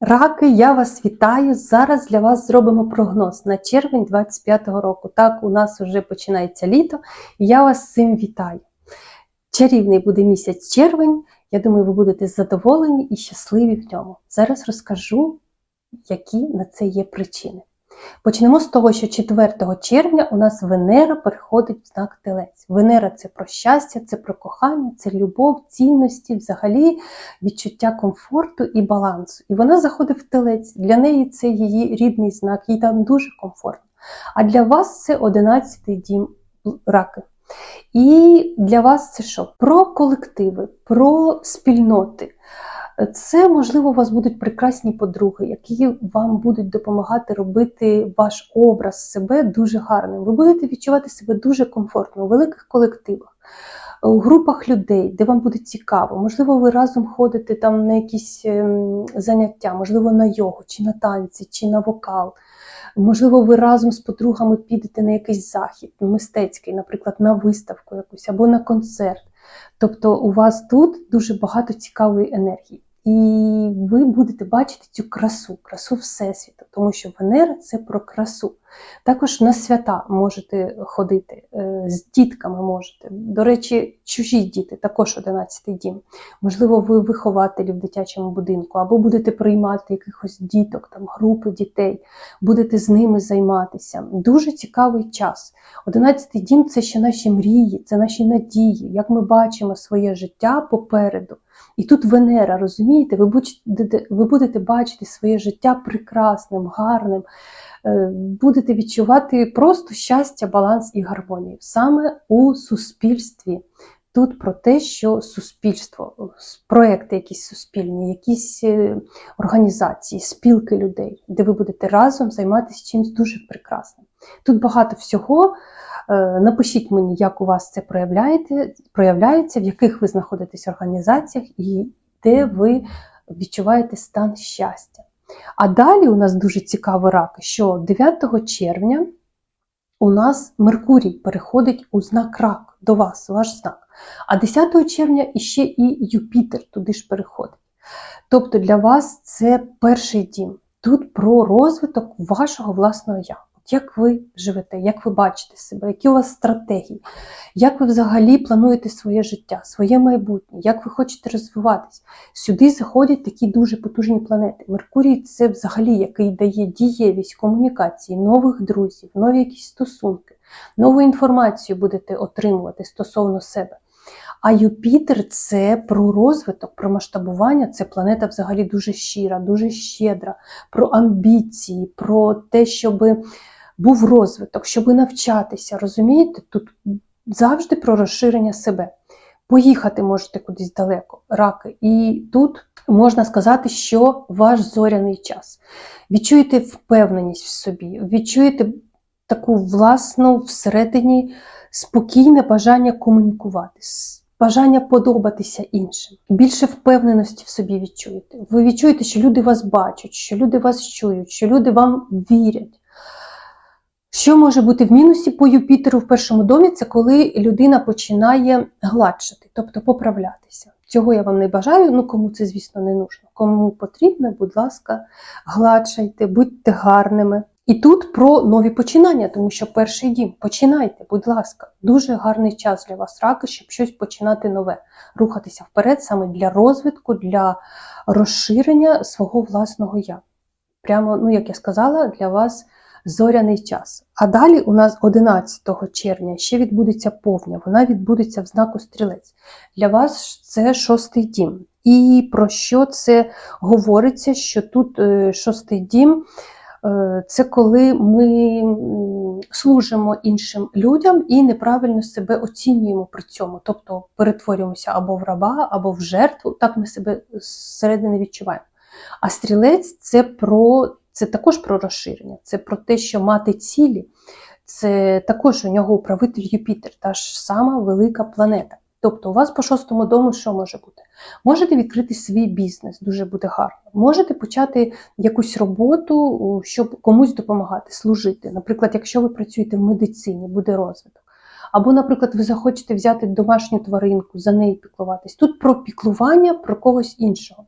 Раки, я вас вітаю. Зараз для вас зробимо прогноз на червень 25-го року. Так, у нас вже починається літо, і я вас цим вітаю. Чарівний буде місяць червень. Я думаю, ви будете задоволені і щасливі в ньому. Зараз розкажу, які на це є причини. Почнемо з того, що 4 червня у нас Венера переходить в знак Телець. Венера це про щастя, це про кохання, це любов, цінності, взагалі відчуття комфорту і балансу. І вона заходить в телець. Для неї це її рідний знак, їй там дуже комфортно. А для вас це 11-й дім раки. І для вас це що? Про колективи, про спільноти. Це, можливо, у вас будуть прекрасні подруги, які вам будуть допомагати робити ваш образ себе дуже гарним. Ви будете відчувати себе дуже комфортно у великих колективах, у групах людей, де вам буде цікаво. Можливо, ви разом ходите там на якісь ем, заняття, можливо, на йогу, чи на танці, чи на вокал. Можливо, ви разом з подругами підете на якийсь захід мистецький, наприклад, на виставку якусь або на концерт. Тобто у вас тут дуже багато цікавої енергії. І ви будете бачити цю красу, красу Всесвіту, тому що Венера це про красу. Також на свята можете ходити, е, з дітками можете. До речі, чужі діти, також 11 дім. Можливо, ви вихователі в дитячому будинку, або будете приймати якихось діток, там групи дітей, будете з ними займатися. Дуже цікавий час. 11 дім це ще наші мрії, це наші надії, як ми бачимо своє життя попереду. І тут Венера, розумієте, ви будете, ви будете бачити своє життя прекрасним, гарним, е, будете відчувати просто щастя, баланс і гармонію саме у суспільстві. Тут про те, що суспільство, проекти якісь суспільні, якісь е, організації, спілки людей, де ви будете разом займатися чимось дуже прекрасним. Тут багато всього. Е, напишіть мені, як у вас це проявляється, в яких ви знаходитесь організаціях і де ви відчуваєте стан щастя. А далі у нас дуже цікавий рак, що 9 червня у нас Меркурій переходить у знак рак до вас, ваш знак. А 10 червня іще і Юпітер туди ж переходить. Тобто для вас це перший дім. Тут про розвиток вашого власного я як ви живете, як ви бачите себе, які у вас стратегії, як ви взагалі плануєте своє життя, своє майбутнє, як ви хочете розвиватись. Сюди заходять такі дуже потужні планети. Меркурій це взагалі який дає дієвість комунікації, нових друзів, нові якісь стосунки, нову інформацію будете отримувати стосовно себе. А Юпітер це про розвиток, про масштабування. Це планета взагалі дуже щира, дуже щедра, про амбіції, про те, щоби був розвиток, щоб навчатися, розумієте? Тут завжди про розширення себе. Поїхати можете кудись далеко, раки. І тут можна сказати, що ваш зоряний час. Відчуєте впевненість в собі, відчуєте таку власну всередині спокійне бажання комунікувати, бажання подобатися іншим. Більше впевненості в собі відчуєте. Ви відчуєте, що люди вас бачать, що люди вас чують, що люди вам вірять. Що може бути в мінусі по Юпітеру в першому домі, це коли людина починає гладшати, тобто поправлятися. Цього я вам не бажаю, ну кому це, звісно, не нужно. Кому потрібно, будь ласка, гладшайте, будьте гарними. І тут про нові починання, тому що перший дім. Починайте, будь ласка, дуже гарний час для вас, раки, щоб щось починати нове, рухатися вперед саме для розвитку, для розширення свого власного я. Прямо, ну як я сказала, для вас зоряний час. А далі у нас 11 червня ще відбудеться повня, вона відбудеться в знаку стрілець. Для вас це шостий дім. І про що це говориться? Що тут е, шостий дім е, це коли ми служимо іншим людям і неправильно себе оцінюємо при цьому, тобто перетворюємося або в раба, або в жертву, так ми себе зсередини відчуваємо. А стрілець це про це також про розширення, це про те, що мати цілі, це також у нього управитель Юпітер, та ж сама велика планета. Тобто у вас по шостому дому що може бути? Можете відкрити свій бізнес, дуже буде гарно. Можете почати якусь роботу, щоб комусь допомагати, служити. Наприклад, якщо ви працюєте в медицині, буде розвиток. Або, наприклад, ви захочете взяти домашню тваринку, за неї піклуватись. Тут про піклування про когось іншого.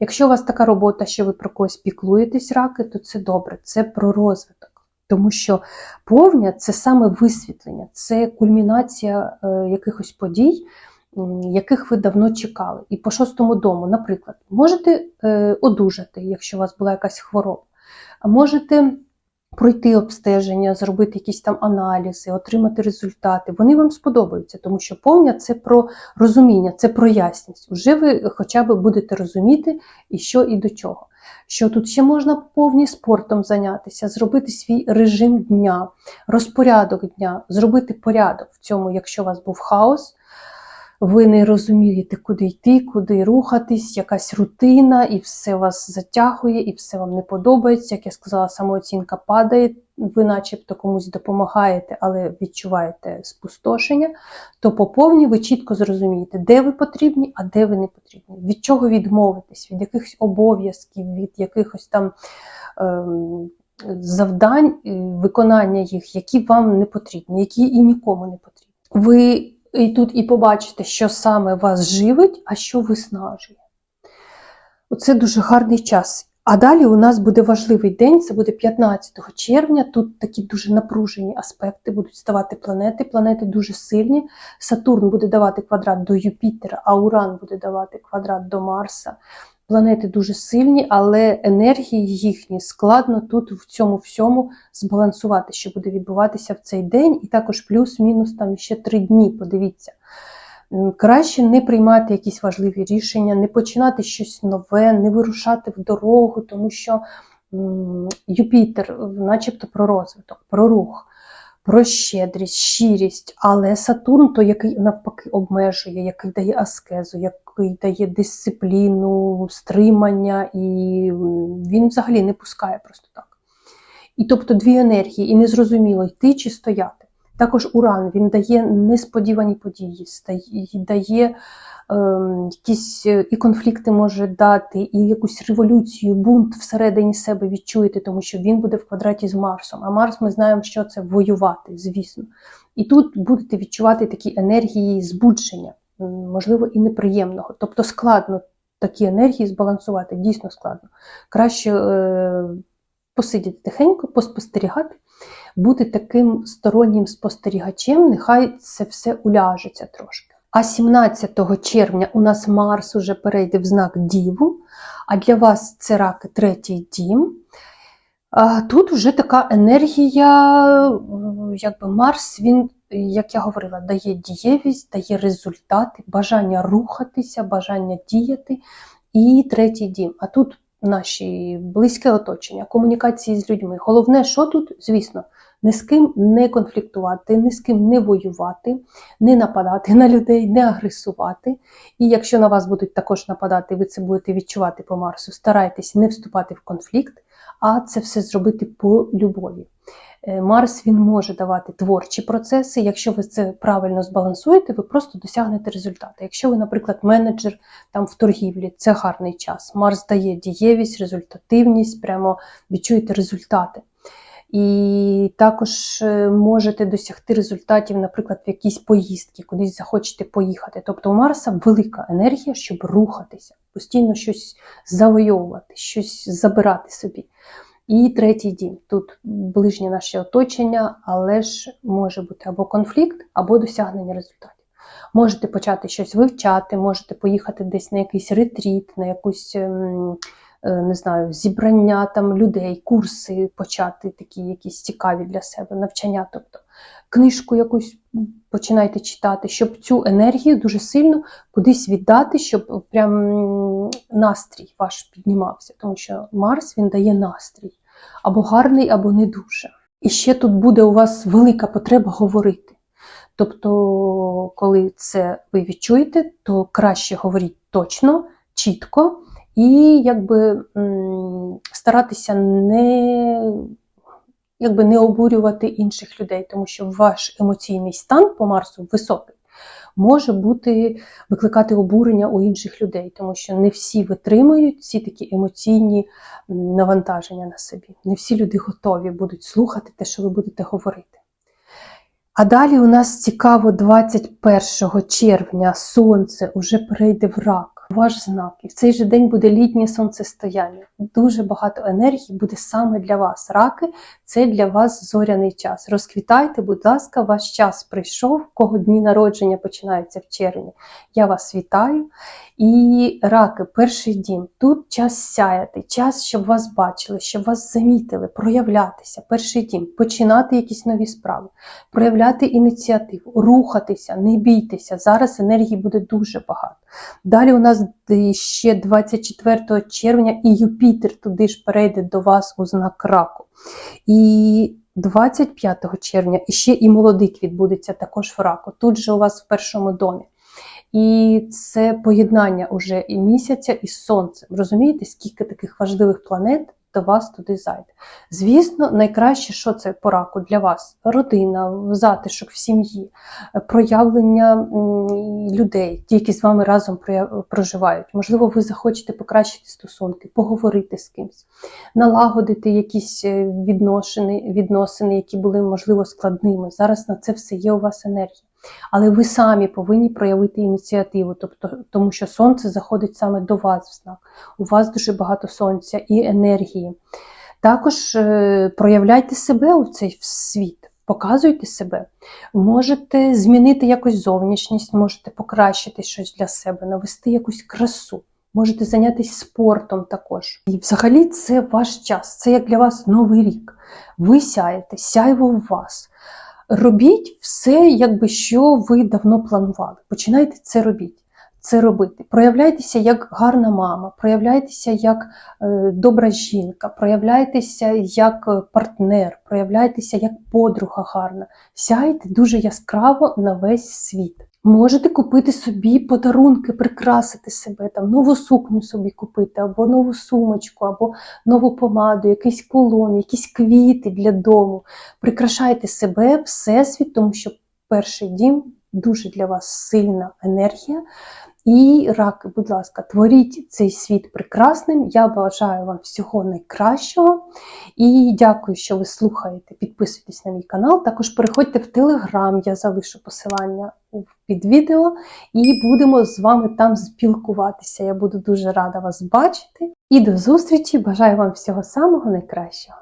Якщо у вас така робота, що ви про когось піклуєтесь, раки, то це добре, це про розвиток. Тому що повня це саме висвітлення, це кульмінація е, якихось подій, яких ви давно чекали. І по шостому дому, наприклад, можете е, одужати, якщо у вас була якась хвороба, можете пройти обстеження, зробити якісь там аналізи, отримати результати. Вони вам сподобаються, тому що повня це про розуміння, це про ясність. Уже ви хоча б будете розуміти, і що і до чого. Що тут ще можна повні спортом зайнятися, зробити свій режим дня, розпорядок дня, зробити порядок в цьому, якщо у вас був хаос, ви не розумієте, куди йти, куди рухатись, якась рутина, і все вас затягує, і все вам не подобається. Як я сказала, самооцінка падає, ви начебто комусь допомагаєте, але відчуваєте спустошення, то по повній ви чітко зрозумієте, де ви потрібні, а де ви не потрібні, від чого відмовитись, від якихось обов'язків, від якихось там. Ем, Завдань, е, виконання їх, які вам не потрібні, які і нікому не потрібні. Ви і тут і побачите, що саме вас живить, а що виснажує. Оце дуже гарний час. А далі у нас буде важливий день, це буде 15 червня. Тут такі дуже напружені аспекти будуть ставати планети. Планети дуже сильні. Сатурн буде давати квадрат до Юпітера, а Уран буде давати квадрат до Марса. Планети дуже сильні, але енергії їхні складно тут в цьому всьому збалансувати, що буде відбуватися в цей день, і також плюс-мінус там ще три дні. Подивіться. Краще не приймати якісь важливі рішення, не починати щось нове, не вирушати в дорогу, тому що Юпітер, начебто про розвиток, про рух, про щедрість, щирість, але Сатурн, то який навпаки обмежує, який дає аскезу, який дає дисципліну, стримання, і він взагалі не пускає просто так. І тобто дві енергії, і незрозуміло йти чи стояти. Також Уран він дає несподівані події, дає якісь е, і конфлікти може дати, і якусь революцію, бунт всередині себе відчуєте, тому що він буде в квадраті з Марсом. А Марс ми знаємо, що це воювати, звісно. І тут будете відчувати такі енергії збудження, можливо, і неприємного. Тобто складно такі енергії збалансувати, дійсно складно. Краще е, посидіти тихенько, поспостерігати бути таким стороннім спостерігачем, нехай це все уляжеться трошки. А 17 червня у нас Марс уже перейде в знак Діву, а для вас це раки третій дім. Тут вже така енергія, якби Марс, він, як я говорила, дає дієвість, дає результати, бажання рухатися, бажання діяти. І третій дім. А тут наші близьке оточення, комунікації з людьми. Головне, що тут, звісно, ні з ким не конфліктувати, ні з ким не воювати, не нападати на людей, не агресувати. І якщо на вас будуть також нападати, ви це будете відчувати по Марсу, старайтесь не вступати в конфлікт, а це все зробити по любові. Е, Марс він може давати творчі процеси. Якщо ви це правильно збалансуєте, ви просто досягнете результату. Якщо ви, наприклад, менеджер там в торгівлі, це гарний час. Марс дає дієвість, результативність, прямо відчуєте результати. І також е, можете досягти результатів, наприклад, в якійсь поїздки, кудись захочете поїхати. Тобто у Марса велика енергія, щоб рухатися, постійно щось завойовувати, щось забирати собі. І третій дім. Тут ближнє наше оточення, але ж може бути або конфлікт, або досягнення результатів. Можете почати щось вивчати, можете поїхати десь на якийсь ретріт, на якусь ем, не знаю, зібрання там людей, курси почати, такі якісь цікаві для себе, навчання. Тобто книжку якусь починайте читати, щоб цю енергію дуже сильно кудись віддати, щоб прям настрій ваш піднімався. Тому що Марс він дає настрій або гарний, або не дуже. І ще тут буде у вас велика потреба говорити. Тобто, коли це ви відчуєте, то краще говоріть точно, чітко і якби старатися не, якби не обурювати інших людей, тому що ваш емоційний стан по Марсу високий. Може бути викликати обурення у інших людей, тому що не всі витримують ці такі емоційні навантаження на собі. Не всі люди готові будуть слухати те, що ви будете говорити. А далі у нас цікаво 21 червня сонце вже перейде в рак. Ваш знак, і в цей же день буде літнє сонцестояння. Дуже багато енергії буде саме для вас. Раки це для вас зоряний час. Розквітайте, будь ласка, ваш час прийшов, кого дні народження починаються в червні. Я вас вітаю. І раки, перший дім. Тут час сяяти, час, щоб вас бачили, щоб вас замітили, проявлятися. Перший дім, починати якісь нові справи, проявляти ініціативу, рухатися, не бійтеся. Зараз енергії буде дуже багато. Далі у нас ще 24 червня і Юпітер туди ж перейде до вас у знак раку. І 25 червня іще і молодик відбудеться також в раку. Тут же у вас в першому домі. І це поєднання уже і місяця, і сонцем. Розумієте, скільки таких важливих планет до вас туди зайде. Звісно, найкраще, що це по раку для вас: родина, затишок в сім'ї, проявлення людей, ті, які з вами разом проживають. Можливо, ви захочете покращити стосунки, поговорити з кимось, налагодити якісь е, відносини, відносини, які були, можливо, складними. Зараз на це все є у вас енергія. Але ви самі повинні проявити ініціативу, тобто, тому що сонце заходить саме до вас в знак. У вас дуже багато сонця і енергії. Також е, проявляйте себе у цей світ, показуйте себе. Можете змінити якось зовнішність, можете покращити щось для себе, навести якусь красу. Можете зайнятися спортом також. І взагалі це ваш час, це як для вас новий рік. Ви сяєте, сяйво в вас. Робіть все, якби що ви давно планували. Починайте це робіть. Це робити. Проявляйтеся як гарна мама, проявляйтеся як е, добра жінка, проявляйтеся як е, партнер, проявляйтеся як подруга гарна. Сяйте дуже яскраво на весь світ. Можете купити собі подарунки, прикрасити себе, там нову сукню собі купити, або нову сумочку, або нову помаду, якийсь колон, якісь квіти для дому. Прикрашайте себе, всесвіт, тому що перший дім дуже для вас сильна енергія. І раки, будь ласка, творіть цей світ прекрасним. Я бажаю вам всього найкращого. І дякую, що ви слухаєте. Підписуйтесь на мій канал. Також переходьте в Телеграм, я залишу посилання під відео, і будемо з вами там спілкуватися. Я буду дуже рада вас бачити. І до зустрічі! Бажаю вам всього самого найкращого!